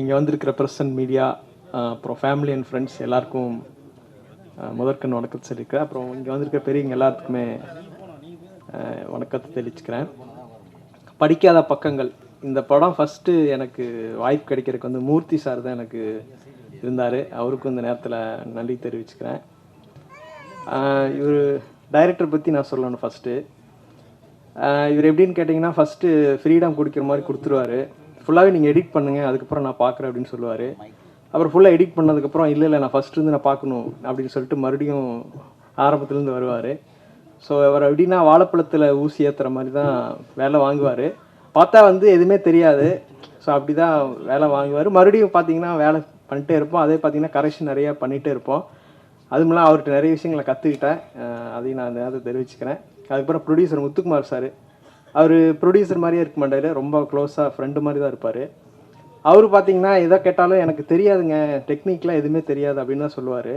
இங்கே வந்திருக்கிற present media அப்புறம் ஃபேமிலி அண்ட் ஃப்ரெண்ட்ஸ் எல்லாருக்கும் முதற்கண் வணக்கத்தை சொல்லியிருக்கிறேன் அப்புறம் இங்கே வந்திருக்கிற பெரியவங்க எல்லாத்துக்குமே வணக்கத்தை தெளிச்சுக்கிறேன். படிக்காத பக்கங்கள். இந்த படம் ஃபஸ்ட்டு எனக்கு வாய்ப்பு கிடைக்கிறதுக்கு வந்து மூர்த்தி சார் தான் எனக்கு இருந்தார். அவருக்கும் இந்த நேரத்தில் நன்றி தெரிவிச்சுக்கிறேன். இவர் டைரக்டர் பற்றி நான் சொல்லணும் ஃபஸ்ட்டு இவர் எப்படின்னு கேட்டிங்கன்னா ஃபஸ்ட்டு ஃப்ரீடம் கொடுக்குற மாதிரி கொடுத்துருவாரு. ஃபுல்லாகவே நீங்கள் எடிட் பண்ணுங்கள் அதுக்கப்புறம் நான் பார்க்குறேன் அப்படின்னு சொல்லுவார். அப்புறம் ஃபுல்லாக எடிட் பண்ணதுக்கப்புறம் இல்லை இல்லை நான் ஃபஸ்ட்டு இருந்து நான் பார்க்கணும் அப்படின்னு சொல்லிட்டு மறுபடியும் ஆரம்பத்துலேருந்து வருவார். ஸோ அவர் எப்படின்னா வாழைப்பழத்தில் ஊசி ஏற்றுற மாதிரி தான் வேலை வாங்குவார். பார்த்தா வந்து எதுவுமே தெரியாது. ஸோ அப்படி தான் வேலை வாங்குவார். மறுபடியும் பார்த்தீங்கன்னா வேலை பண்ணிட்டே இருப்போம். அதே பார்த்தீங்கன்னா கரெக்ஷன் நிறையா பண்ணிகிட்டே இருப்போம். அதுவும் இல்லாமல் அவர்கிட்ட நிறைய விஷயங்களை கற்றுக்கிட்டேன் அதையும் நான் அந்த நேரத்தை தெரிவிச்சுக்கிறேன். அதுக்கப்புறம் ப்ரொடியூசர் முத்துக்குமார் சார் அவர் ப்ரொடியூசர் மாதிரியே இருக்க மாட்டார். ரொம்ப க்ளோஸாக ஃப்ரெண்டு மாதிரி தான் இருப்பார். அவர் பார்த்தீங்கன்னா எதை கேட்டாலும் எனக்கு தெரியாதுங்க. டெக்னிக்லாம் எதுவுமே தெரியாது அப்படின்னு தான் சொல்லுவார்.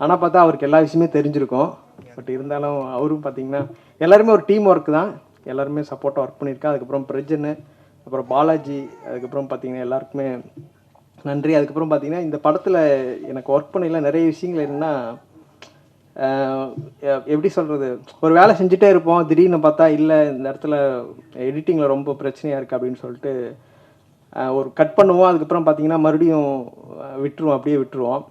ஆனால் பார்த்தா அவருக்கு எல்லா விஷயமே தெரிஞ்சிருக்கும். பட் இருந்தாலும் அவரும் பார்த்தீங்கன்னா எல்லாருமே ஒரு டீம் ஒர்க் தான். எல்லாருமே சப்போர்ட்டாக ஒர்க் பண்ணியிருக்கேன் அதுக்கப்புறம் பிரஜன் அப்புறம் பாலாஜி அதுக்கப்புறம் பார்த்தீங்கன்னா எல்லாருக்குமே நன்றி. அதுக்கப்புறம் பார்த்தீங்கன்னா இந்த படத்தில் எனக்கு ஒர்க் பண்ணல நிறைய விஷயங்கள் என்னென்னா எப்படி சொல்கிறது ஒரு வேலை செஞ்சுட்டே இருப்போம். திடீர்னு பார்த்தா இல்லை இந்த இடத்துல எடிட்டிங்கில் ரொம்ப பிரச்சனையாக இருக்குது அப்படின்னு சொல்லிட்டு ஒரு கட் பண்ணுவோம். அதுக்கப்புறம் பார்த்தீங்கன்னா மறுபடியும் விட்டுருவோம். அப்படியே விட்டுருவோம்.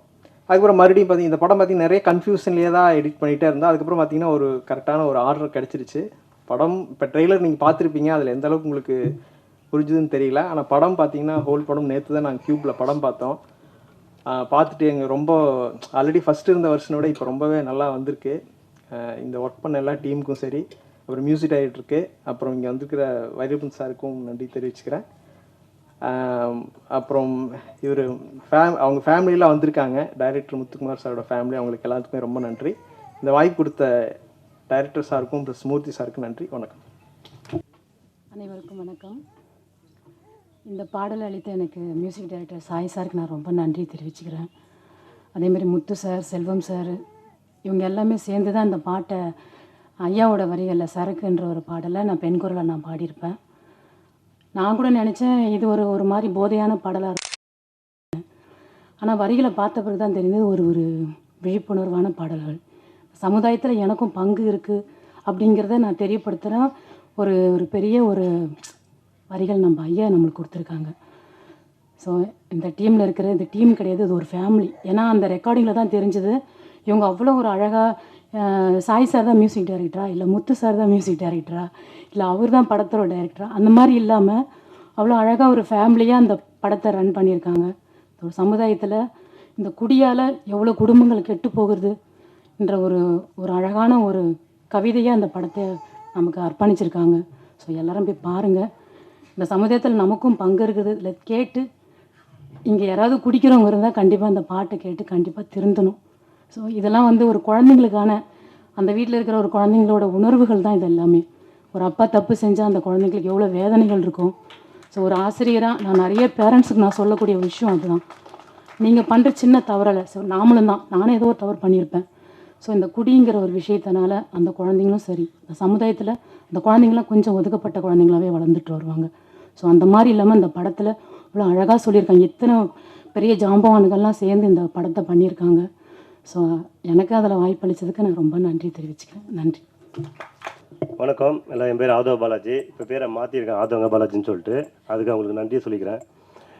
அதுக்கப்புறம் மறுபடியும் பார்த்தீங்கன்னா இந்த படம் பார்த்தீங்கன்னா நிறைய கன்ஃபியூஷன்லேயே தான் எடிட் பண்ணிகிட்டே இருந்தால் அதுக்கப்புறம் பார்த்தீங்கன்னா ஒரு கரெக்டான ஒரு ஆர்டர் கிடச்சிருச்சு. படம் இப்போ ட்ரெய்லர் நீங்கள் பார்த்துருப்பீங்க. அதில் எந்த அளவுக்கு உங்களுக்கு புரிஞ்சுதுன்னு தெரியல. ஆனால் படம் பார்த்தீங்கன்னா ஹோல் படம் நேற்று தான் நாங்கள் க்யூப்பில் படம் பார்த்தோம். பார்த்துட்டு எங்கள் ரொம்ப ஆல்ரெடி ஃபஸ்ட்டு இருந்த வருஷனை விட இப்போ ரொம்பவே நல்லா வந்திருக்கு. இந்த ஒர்க் பண்ண எல்லா டீமுக்கும் சரி. அப்புறம் மியூசிக் டைரக்டருக்கு அப்புறம் இங்கே வந்திருக்கிற வைரபன் சாருக்கும் நன்றி தெரிவிச்சுக்கிறேன். அப்புறம் இவர் ஃபேம் அவங்க ஃபேமிலியெலாம் வந்திருக்காங்க. டைரக்டர் முத்துக்குமார் சாரோட ஃபேமிலி அவங்களுக்கு எல்லாத்துக்குமே ரொம்ப நன்றி. இந்த வாய்ப்பு கொடுத்த டைரக்டர் சாருக்கும் ப்ளஸ் மூர்த்தி சாருக்கும் நன்றி. வணக்கம். அனைவருக்கும் வணக்கம். இந்த பாடல் அளித்த எனக்கு மியூசிக் டைரக்டர் சாய் சாருக்கு நான் ரொம்ப நன்றி தெரிவிச்சுக்கிறேன். அதேமாதிரி முத்து சார் செல்வம் சார் இவங்க எல்லாமே சேர்ந்து தான் இந்த பாட்டை ஐயாவோட வரிகளில் சரக்குன்ற ஒரு பாடலை நான் பெண் குரலை நான் பாடியிருப்பேன். நான் கூட நினச்சேன் இது ஒரு ஒரு மாதிரி போதையான பாடலாக இருக்கும். ஆனால் வரிகளை பார்த்த பிறகு தான் தெரிந்தது ஒரு ஒரு விழிப்புணர்வான பாடல்கள். சமுதாயத்தில் எனக்கும் பங்கு இருக்குது அப்படிங்கிறத நான் தெரியப்படுத்துகிறேன் ஒரு ஒரு பெரிய ஒரு வரிகள் நம்ம ஐயா நம்மளுக்கு கொடுத்துருக்காங்க. ஸோ இந்த டீமில் இருக்கிற இந்த டீம் கிடையாது இது ஒரு ஃபேமிலி ஏன்னா அந்த ரெக்கார்டிங்கில் தான் தெரிஞ்சது இவங்க அவ்வளோ ஒரு அழகாக சாய் சார் தான் மியூசிக் டைரக்டரா இல்லை முத்து சார் தான் மியூசிக் டைரக்டரா இல்லை அவர் தான் படத்தோட டைரக்டரா அந்த மாதிரி இல்லாமல் அவ்வளோ அழகாக ஒரு ஃபேமிலியாக அந்த படத்தை ரன் பண்ணியிருக்காங்க. ஒரு சமுதாயத்தில் இந்த குடியால் எவ்வளோ குடும்பங்கள் கெட்டு போகிறது என்ற ஒரு ஒரு அழகான ஒரு கவிதையாக அந்த படத்தை நமக்கு அர்ப்பணிச்சிருக்காங்க. ஸோ எல்லோரும் போய் பாருங்கள் இந்த சமுதாயத்தில் நமக்கும் பங்கு இருக்குது. இதில் கேட்டு இங்கே யாராவது குடிக்கிறவங்க இருந்தால் கண்டிப்பாக அந்த பாட்டை கேட்டு கண்டிப்பாக திருந்தணும். ஸோ இதெல்லாம் வந்து ஒரு குழந்தைங்களுக்கான அந்த வீட்டில் இருக்கிற ஒரு குழந்தைங்களோட உணர்வுகள் தான் இது எல்லாமே. ஒரு அப்பா தப்பு செஞ்சால் அந்த குழந்தைங்களுக்கு எவ்வளோ வேதனைகள் இருக்கும். ஸோ ஒரு ஆசிரியராக நான் நிறைய பேரண்ட்ஸுக்கு நான் சொல்லக்கூடிய விஷயம் அதுதான். நீங்கள் பண்ணுற சின்ன தவறலை ஸோ நாமளும் தான். நானே ஏதோ ஒரு தவறு பண்ணியிருப்பேன். ஸோ இந்த குடிங்கிற ஒரு விஷயத்தினால அந்த குழந்தைங்களும் சரி. இந்த சமுதாயத்தில் அந்த குழந்தைங்களாம் கொஞ்சம் ஒதுக்கப்பட்ட குழந்தைங்களாவே வளர்ந்துட்டு வருவாங்க. ஸோ அந்த மாதிரி இல்லாமல் இந்த படத்தில் இவ்வளோ அழகாக சொல்லியிருக்காங்க. இத்தனை பெரிய ஜாம்பவானுகள்லாம் சேர்ந்து இந்த படத்தை பண்ணியிருக்காங்க. ஸோ எனக்கு அதில் வாய்ப்பளித்ததுக்கு நான் ரொம்ப நன்றி தெரிவிச்சுக்கிறேன். நன்றி. வணக்கம். எல்லாம் என் பேர் ஆதவ பாலாஜி. இப்போ பேரை மாற்றிருக்கேன் ஆதவங்க பாலாஜின்னு சொல்லிட்டு. அதுக்கு அவங்களுக்கு நன்றி சொல்லிக்கிறேன்.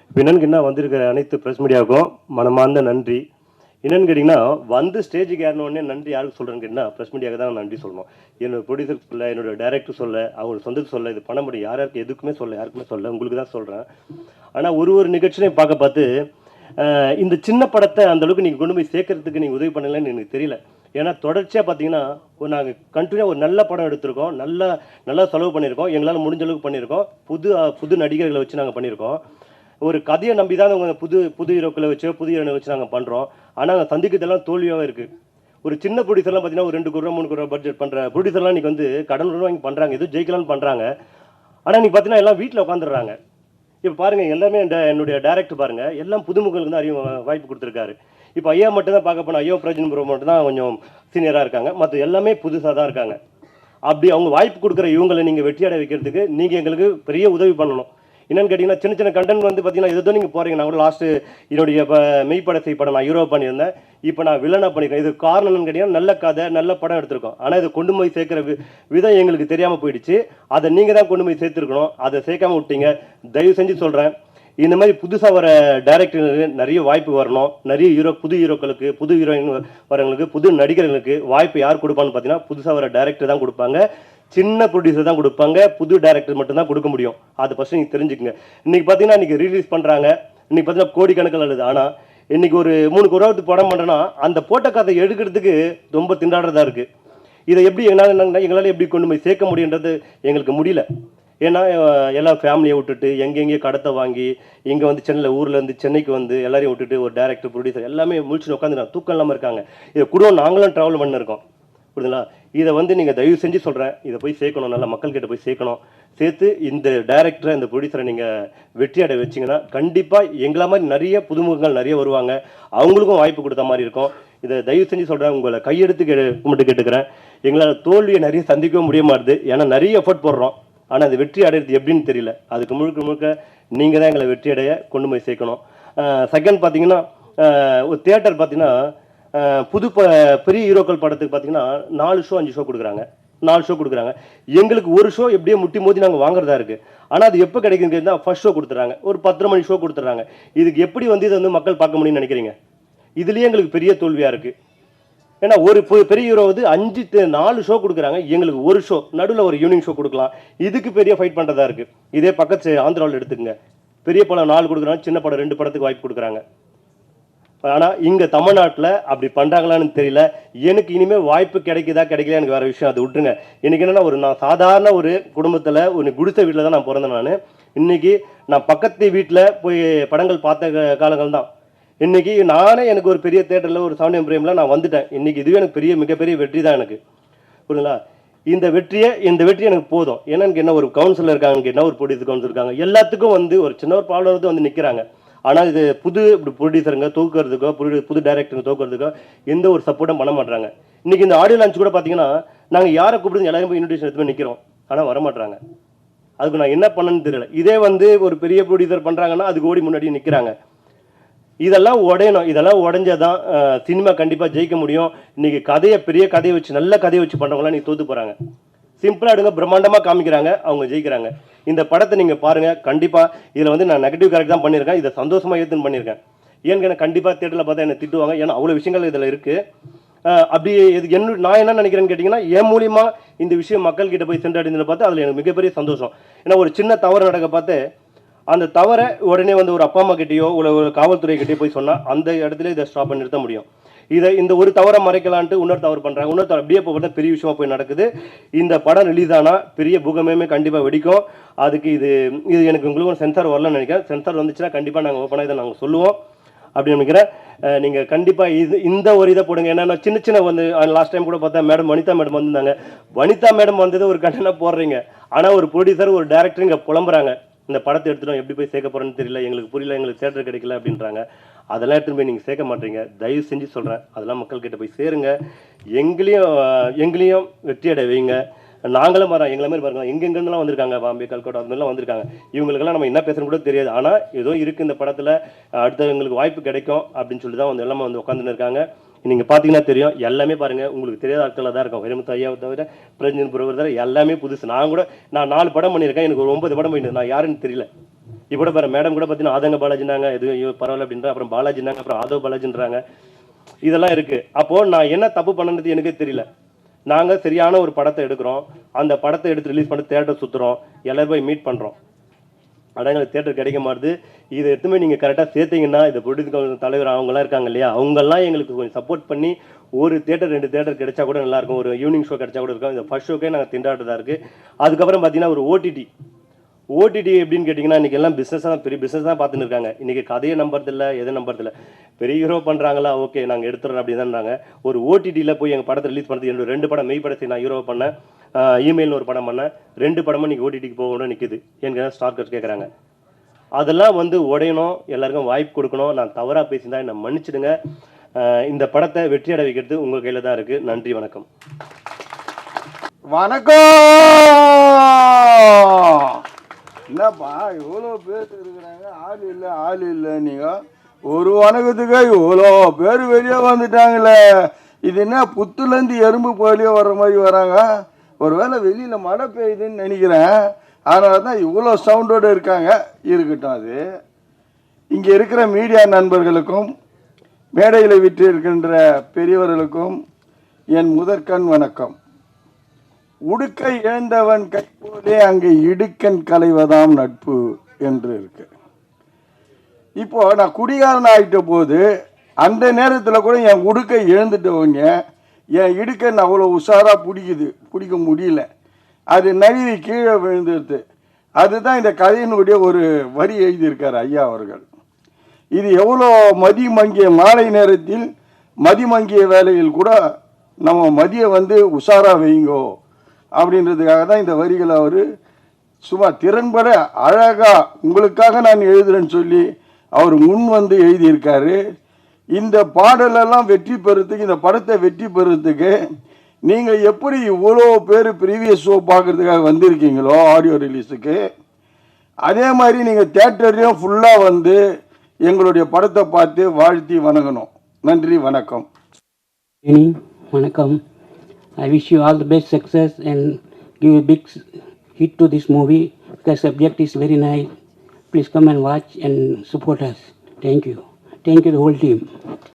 இப்போ என்னன்னு என்ன வந்திருக்கிற அனைத்து ப்ரெஸ் மீடியாவுக்கும் மனமார்ந்த நன்றி. என்னன்னு கேட்டிங்கன்னா வந்து ஸ்டேஜுக்கு ஏறினோடனே நன்றி யாருக்கு சொல்கிறேன்னு கேட்டிங்கன்னா ப்ரெஸ் மீடியாவுக்கு தான் நன்றி சொல்லணும் என்னோட ப்ரொடியூசர் சொல்ல என்னோட டேரக்டர் சொல்ல அவங்க சொந்தத்துக்கு சொல்ல இது பண்ண முடியும். யார் யாருக்கு எதுக்குமே சொல்ல யாருக்குமே சொல்ல உங்களுக்கு தான் சொல்கிறேன் ஆனால் ஒரு ஒரு நிகழ்ச்சியிலையும் பார்க்க பார்த்து இந்த சின்ன படத்தை அந்தளவுக்கு நீங்கள் கொண்டு போய் சேர்க்கறதுக்கு நீங்கள் உதவி பண்ணலன்னு எனக்கு தெரியல. ஏன்னா தொடர்ச்சியாக பார்த்தீங்கன்னா ஒரு நாங்கள் கண்டினியூ ஒரு நல்ல படம் எடுத்திருக்கோம். நல்ல நல்லா செலவு பண்ணியிருக்கோம். எங்களால் முடிஞ்ச அளவுக்கு பண்ணியிருக்கோம். புது புது நடிகர்களை வச்சு நாங்கள் பண்ணியிருக்கோம். ஒரு கதையை நம்பி தான் அவங்க புது புது ஹீரோக்களை வச்சு புது ஹீரோனை வச்சு நாங்கள் பண்ணுறோம் ஆனால் நாங்கள் சந்திக்கிறதெல்லாம் தோல்வியாகவே இருக்குது ஒரு சின்ன ப்ரொடியூசர்லாம் பார்த்தீங்கன்னா ஒரு ரெண்டு கோடி ரூபா மூணு கோடி ரூபா பட்ஜெட் பண்ணுற ப்ரொடியூசர்லாம் இன்னைக்கு வந்து கடன் வாங்கி பண்ணுறாங்க எதுவும் ஜெயிக்கலாம்னு பண்ணுறாங்க ஆனால் இன்றைக்கி பார்த்தீங்கன்னா எல்லாம் வீட்டில் உட்காந்துடுறாங்க இப்போ பாருங்கள் எல்லாமே இந்த என்னுடைய டேரக்டர் பாருங்கள் எல்லாம் புதுமுகங்களுக்கு தான் அறிவு வாய்ப்பு கொடுத்துருக்காரு. இப்போ ஐயா மட்டும் தான் பார்க்க போனால் ஐயோ பிரஜன் ப்ரோ மட்டும் தான் கொஞ்சம் சீனியராக இருக்காங்க. மற்ற எல்லாமே புதுசாக தான் இருக்காங்க. அப்படி அவங்க வாய்ப்பு கொடுக்குற இவங்களை நீங்கள் வெற்றியடை வைக்கிறதுக்கு நீங்கள் எங்களுக்கு பெரிய உதவி பண்ணணும். என்னன்னு கேட்டிங்கன்னா சின்ன சின்ன கண்டென்ட் வந்து பார்த்தீங்கன்னா எதோ நீங்கள் போகிறீங்க நான் கூட லாஸ்ட்டு என்னுடைய இப்போ மெய்ப்பட படம் நான் ஹீரோ பண்ணியிருந்தேன். இப்போ நான் வில்லனாக பண்ணியிருக்கேன். இது காரணம் கேட்டிங்கன்னா நல்ல கதை நல்ல படம் எடுத்திருக்கோம். ஆனால் இதை கொண்டு போய் சேர்க்குற விதம் எங்களுக்கு தெரியாமல் போயிடுச்சு. அதை நீங்கள் தான் கொண்டு போய் சேர்த்துருக்கணும். அதை சேர்க்காம விட்டீங்க. தயவு செஞ்சு சொல்கிறேன் இந்த மாதிரி புதுசாக வர டேரக்டருக்கு நிறைய வாய்ப்பு வரணும். நிறைய ஹீரோ புது ஹீரோக்களுக்கு புது ஹீரோயின் வரவங்களுக்கு புது நடிகர்களுக்கு வாய்ப்பு யார் கொடுப்பான்னு பார்த்தீங்கன்னா புதுசாக வர டேரக்டர் தான் கொடுப்பாங்க. சின்ன ப்ரொடியூசர் தான் கொடுப்பாங்க புது டேரக்டர் மட்டும்தான் கொடுக்க முடியும். அதை ஃபஸ்ட்டு நீங்கள் தெரிஞ்சுக்கங்க. இன்றைக்கி பார்த்தீங்கன்னா இன்றைக்கி ரிலீஸ் பண்ணுறாங்க இன்றைக்கி பார்த்தீங்கன்னா கோடிக்கணக்கில் எழுது ஆனால் இன்றைக்கி ஒரு மூணு குறவத்து படம் பண்ணுறேன்னா அந்த போட்ட கதை எடுக்கிறதுக்கு ரொம்ப திண்டாடுறதா இருக்குது இதை எப்படி எங்களால் எங்களால் எப்படி கொண்டு போய் சேர்க்க முடியுன்றது எங்களுக்கு முடியல. ஏன்னா எல்லாம் ஃபேமிலியை விட்டுட்டு எங்கெங்கேயோ கடத்தை வாங்கி இங்கே வந்து சென்னையில் ஊரில் இருந்து சென்னைக்கு வந்து எல்லாரையும் விட்டுட்டு ஒரு டேரக்டர் ப்ரொடியூசர் எல்லாமே முழிச்சுட்டு உட்காந்து தூக்கம் இல்லாமல் இருக்காங்க. இதை கூட நாங்களும் ட்ராவல் பண்ணிருக்கோம். புரியுதுங்களா? இதை வந்து நீங்கள் தயவு செஞ்சு சொல்கிறேன் இதை போய் சேர்க்கணும் நல்லா மக்கள்கிட்ட போய் சேர்க்கணும். சேர்த்து இந்த டைரக்டரை இந்த ப்ரொடியூசரை நீங்கள் வெற்றி அடைய வச்சிங்கன்னா கண்டிப்பாக எங்களை மாதிரி நிறைய புதுமுகங்கள் நிறைய வருவாங்க. அவங்களுக்கும் வாய்ப்பு கொடுத்த மாதிரி இருக்கும். இதை தயவு செஞ்சு சொல்கிறேன் உங்களை கையெடுத்து கே கும்பிட்டு கேட்டுக்கிறேன். எங்களால் தோல்வியை நிறைய சந்திக்கவும் முடிய மாட்டுது. ஏன்னா நிறைய எஃபர்ட் போடுறோம். ஆனால் அது வெற்றி அடையிறது எப்படின்னு தெரியல. அதுக்கு முழுக்க முழுக்க நீங்கள் தான் எங்களை வெற்றி அடைய கொண்டு போய் சேர்க்கணும். செகண்ட் பார்த்தீங்கன்னா ஒரு தேட்டர் பார்த்தீங்கன்னா புது ப பெரிய ஹீரோக்கள் படத்துக்கு பார்த்தீங்கன்னா நாலு ஷோ அஞ்சு ஷோ கொடுக்குறாங்க. நாலு ஷோ கொடுக்குறாங்க. எங்களுக்கு ஒரு ஷோ எப்படியே முட்டி மோதி நாங்கள் வாங்குறதா இருக்குது ஆனால் அது எப்போ கிடைக்குங்கிறது தான் ஃபர்ஸ்ட் ஷோ கொடுத்துறாங்க ஒரு பத்தரை மணி ஷோ கொடுத்துட்றாங்க. இதுக்கு எப்படி வந்து இதை வந்து மக்கள் பார்க்க முடியும்னு நினைக்கிறீங்க? இதுலேயே எங்களுக்கு பெரிய தோல்வியாக இருக்குது ஏன்னா ஒரு பெரிய ஹீரோ வந்து அஞ்சு நாலு ஷோ கொடுக்குறாங்க. எங்களுக்கு ஒரு ஷோ நடுவில் ஒரு ஈவினிங் ஷோ கொடுக்கலாம். இதுக்கு பெரிய ஃபைட் பண்ணுறதா இருக்குது இதே பக்கத்து ஆந்திராவில் எடுத்துக்கங்க. பெரிய படம் நாலு கொடுக்குறாங்க சின்ன படம் ரெண்டு படத்துக்கு வாய்ப்பு கொடுக்குறாங்க. ஆனால் இங்கே தமிழ்நாட்டில் அப்படி பண்ணுறாங்களான்னு தெரியல. எனக்கு இனிமேல் வாய்ப்பு கிடைக்குதா கிடைக்கல எனக்கு வேறு விஷயம். அது விட்டுருங்க. எனக்கு என்னென்னா ஒரு நான் சாதாரண ஒரு குடும்பத்தில் ஒரு குடிசை வீட்டில் தான் நான் பிறந்தேன் நான். இன்னைக்கு நான் பக்கத்து வீட்டில் போய் படங்கள் பார்த்த காலங்கள் தான். இன்றைக்கி நானே எனக்கு ஒரு பெரிய தேட்டரில் ஒரு சவுண்ட் பிரேமில் நான் வந்துட்டேன். இன்றைக்கி இதுவே எனக்கு பெரிய மிகப்பெரிய வெற்றி தான் எனக்கு. புரியுங்களா இந்த வெற்றியை இந்த வெற்றி எனக்கு போதும். ஏன்னா எனக்கு என்ன ஒரு கவுன்சிலர் இருக்காங்க எனக்கு என்ன ஒரு ப்ரொடியூசர் கவுன்சிலர் இருக்காங்க எல்லாத்துக்கும் வந்து ஒரு சின்ன ஒரு ப்ராப்ளம் வந்து நிற்கிறாங்க ஆனால் இது புது ப்ரொடியூசருங்க தூக்குறதுக்கோ புது டைரக்டருங்க தூக்குறதுக்கோ எந்த ஒரு சப்போர்ட்டும் பண்ண மாட்டாங்க இன்னைக்கு இந்த ஆடியோ லான்ச் கூட பார்த்தீங்கன்னா நாங்கள் யாரை கூப்பிடுறது எல்லாரும் போய் இன்விடேஷன் எடுத்து போய் நிற்கிறோம் ஆனால் வரமாட்டாங்க அதுக்கு நான் என்ன பண்ணேன்னு தெரியல. இதே வந்து ஒரு பெரிய ப்ரொடியூசர் பண்ணுறாங்கன்னா அதுக்கு ஓடி முன்னாடி நிற்கிறாங்க இதெல்லாம் உடையணும். இதெல்லாம் உடஞ்சாதான் தான் சினிமா கண்டிப்பாக ஜெயிக்க முடியும். இன்றைக்கி கதையை பெரிய கதையை வச்சு நல்ல கதையை வச்சு பண்ணுறவங்களாம் நீ தோத்து போகிறாங்க சிம்பிளாக எடுங்க பிரம்மாண்டமாக காமிக்கிறாங்க அவங்க ஜெயிக்கிறாங்க. இந்த படத்தை நீங்கள் பாருங்கள் கண்டிப்பாக இதில் வந்து நான் நெகட்டிவ் கேரக்டர் தான் பண்ணியிருக்கேன் இதை சந்தோஷமாக ஏற்றுன்னு பண்ணியிருக்கேன். ஏன்னு எனக்கு கண்டிப்பாக தேட்டரில் பார்த்தா என்னை திட்டுவாங்க ஏன்னா அவ்வளோ விஷயங்கள் இதில் இருக்குது அப்படி இது என்ன நான் என்ன நினைக்கிறேன்னு கேட்டிங்கன்னா என் மூலிமா இந்த விஷயம் மக்கள்கிட்ட போய் சென்றடைந்ததை பார்த்து அதில் எனக்கு மிகப்பெரிய சந்தோஷம். ஏன்னா ஒரு சின்ன தவறு நடக்க பார்த்து அந்த தவறை உடனே வந்து ஒரு அப்பா அம்மா கிட்டேயோ ஒரு காவல்துறை கிட்டேயோ போய் சொன்னால் அந்த இடத்துல இதை ஸ்டாப் பண்ணி நிறுத்த முடியும். இதை இந்த ஒரு தவறை மறைக்கலான்ட்டு இன்னொரு தவறு பண்ணுறாங்க இன்னொரு தவறு அப்படியே போக பெரிய விஷயமா போய் நடக்குது. இந்த படம் ரிலீஸ் ஆனால் பெரிய பூகமே கண்டிப்பாக வெடிக்கும். அதுக்கு இது இது எனக்கு உங்களுக்கு சென்சார் வரலன்னு நினைக்கிறேன். சென்சார் வந்துச்சுன்னா கண்டிப்பாக நாங்கள் ஓப்பனாக இதை நாங்கள் சொல்லுவோம். அப்படின்னு நினைக்கிறேன். நீங்கள் கண்டிப்பாக இது இந்த ஒரு இதை போடுங்க. ஏன்னா சின்ன சின்ன வந்து லாஸ்ட் டைம் கூட பார்த்தா மேடம் வனிதா மேடம் வந்திருந்தாங்க. வனிதா மேடம் வந்தது ஒரு கண்டனா போடுறீங்க. ஆனால் ஒரு ப்ரொடியூசர் ஒரு டேரக்டர் இங்கே புலம்புறாங்க. இந்த படத்தை எடுத்துட்டோம் எப்படி போய் சேர்க்க போகிறோன்னு தெரியல. எங்களுக்கு புரியல. எங்களுக்கு தேட்டர் கிடைக்கல அப்படின்றாங்க. அதெல்லாம் எடுத்துகிட்டு போய் நீங்கள் சேர்க்க மாட்டீங்க. தயவு செஞ்சு சொல்கிறேன் அதெல்லாம் மக்கள்கிட்ட போய் சேருங்க. எங்களையும் எங்களையும் வெற்றி அடைவீங்க வைங்க. நாங்களும் வரோம் எங்களை மாதிரி பாருங்க. எங்கெங்கெல்லாம் வந்திருக்காங்க? பாம்பே கல்கட்டா அந்த மாதிரிலாம் வந்திருக்காங்க. இவங்களுக்கெல்லாம் நம்ம என்ன பேசுறது கூட தெரியாது. ஆனால் ஏதோ இருக்குது இந்த படத்தில். அடுத்த எங்களுக்கு வாய்ப்பு கிடைக்கும் அப்படின்னு சொல்லி தான் வந்து எல்லாமே வந்து உட்காந்துன்னு இருக்காங்க. நீங்கள் பார்த்தீங்கன்னா தெரியும். எல்லாமே பாருங்கள் உங்களுக்கு தெரியாத ஆட்களாக தான் இருக்கும் வைரமுத்து ஐயாவை தவிர பிரஞ்சன் புரவர் தவிர எல்லாமே புதுசு. நான் கூட நான் நாலு படம் பண்ணியிருக்கேன். எனக்கு ஒரு ஒன்பது படம் பண்ணிட்டு நான் யாருன்னு தெரியல. இப்போ கூட பாரு மேடம் கூட பார்த்தீங்கன்னா ஆதங்க பாலாஜினாங்க எது ஐயோ பரவாயில்ல அப்படின்ற அப்புறம் பாலாஜினாங்க அப்புறம் ஆதவ பாலாஜின்றாங்க. இதெல்லாம் இருக்கு. அப்போ நான் என்ன தப்பு பண்ணது எனக்கே தெரியல. நாங்கள் சரியான ஒரு படத்தை எடுக்கிறோம். அந்த படத்தை எடுத்து ரிலீஸ் பண்ணி தேட்டர் சுற்றுறோம் எல்லாரும் போய் மீட் பண்ணுறோம் ஆனால் எங்களுக்கு தேட்டர் கிடைக்க மாட்டுது. இதை எடுத்துமே நீங்கள் கரெக்டாக சேர்த்தீங்கன்னா இந்த பொலிட்டிக்கல் தலைவர் அவங்கெல்லாம் இருக்காங்க இல்லையா? அவங்கெல்லாம் எங்களுக்கு கொஞ்சம் சப்போர்ட் பண்ணி ஒரு தேட்டர் ரெண்டு தேட்டர் கிடைச்சா கூட நல்லாயிருக்கும் ஒரு ஈவினிங் ஷோ கிடைச்சா கூட இருக்கும். இந்த ஃபர்ஸ்ட் ஷோக்கே நாங்கள் திண்டாடுறதா இருக்குது அதுக்கப்புறம் பார்த்தீங்கன்னா ஒரு ஓடிடி ஓடிடி எப்படின்னு கேட்டிங்கன்னா இன்றைக்கி எல்லாம் பிஸ்னஸ் தான் பெரிய பிஸ்னஸ் தான் பார்த்துன்னு இருக்காங்க. இன்றைக்கி கதையை நம்புறதில்ல எதை நம்புறதில்ல பெரிய ஹீரோ பண்ணுறாங்களா ஓகே நாங்கள் எடுத்துறோம் அப்படி தான்றாங்க ஒரு ஓடிடியில் போய் எங்கள் படத்தை ரிலீஸ் பண்ணுறது என்னோட ரெண்டு படம் மெய் படத்தை நான் ஹீரோ பண்ணேன். இமெயில்னு ஒரு படம் பண்ணேன். ரெண்டு படமும் நீங்கள் ஓடிடிக்கு போகணும்னு நிற்கிது எனக்கு ஸ்டார்கர்ஸ் கேட்குறாங்க அதெல்லாம் வந்து உடையணும் எல்லாருக்கும் வாய்ப்பு கொடுக்கணும். நான் தவறாக பேசியிருந்தா என்னை மன்னிச்சிடுங்க. இந்த படத்தை வெற்றி அடை வைக்கிறது உங்கள் கையில் தான் இருக்குது நன்றி வணக்கம். வணக்கம்! என்னப்பா இவ்வளோ பேர் இருக்கிறாங்க ஆள் இல்லை ஆள் இல்லை நீங்கள் ஒரு வணக்கத்துக்கு இவ்வளோ பேர் வெளியே வந்துட்டாங்களே. இது என்ன புத்துலேருந்து எறும்பு போலியே வர்ற மாதிரி வராங்க? ஒருவேளை வெளியில் மழை பெய்யுதுன்னு நினைக்கிறேன். அதனால தான் இவ்வளோ சவுண்டோடு இருக்காங்க. இருக்கட்டும் அது. இங்கே இருக்கிற மீடியா நண்பர்களுக்கும் மேடையில் விட்டு இருக்கின்ற பெரியவர்களுக்கும் என் முதற்கண் வணக்கம். உடுக்கை இழந்தவன் கைப்போலே அங்கே இடுக்கன் கலைவதாம் நட்பு என்று இருக்கு. இப்போ நான் குடிகாரன் ஆகிட்ட போது அந்த நேரத்தில் கூட என் உடுக்கை இழந்துட்டவங்க என் இடுக்கன் அவ்வளோ உஷாராக பிடிக்குது பிடிக்க முடியல. அது நழுவி கீழே விழுந்துருது. அதுதான் இந்த கதையினுடைய ஒரு வரி எழுதியிருக்கார் ஐயா அவர்கள். இது எவ்வளோ மதி மங்கிய மாலை நேரத்தில் மதி மங்கிய வேலையில் கூட நம்ம மதியை வந்து உஷாராக வைங்கோ அப்படின்றதுக்காக தான் இந்த வரிகளை அவர் சும்மா திறன்பட அழகாக உங்களுக்காக நான் எழுதுறேன்னு சொல்லி அவர் முன் வந்து எழுதியிருக்காரு. இந்த பாடலெல்லாம் வெற்றி பெறத்துக்கு இந்த படத்தை வெற்றி பெறத்துக்கு நீங்கள் எப்படி இவ்வளோ பேர் ப்ரீவியஸ் ஷோ பார்க்கறதுக்காக வந்திருக்கீங்களோ ஆடியோ ரிலீஸுக்கு அதே மாதிரி நீங்கள் தேட்டர்லேயும் ஃபுல்லாக வந்து எங்களுடைய படத்தை பார்த்து வாழ்த்தி வணங்கணும். நன்றி வணக்கம். வணக்கம். I wish you all the best success and give a big hit to this movie because subject is very nice. Please come and watch and support us. Thank you. Thank you the whole team.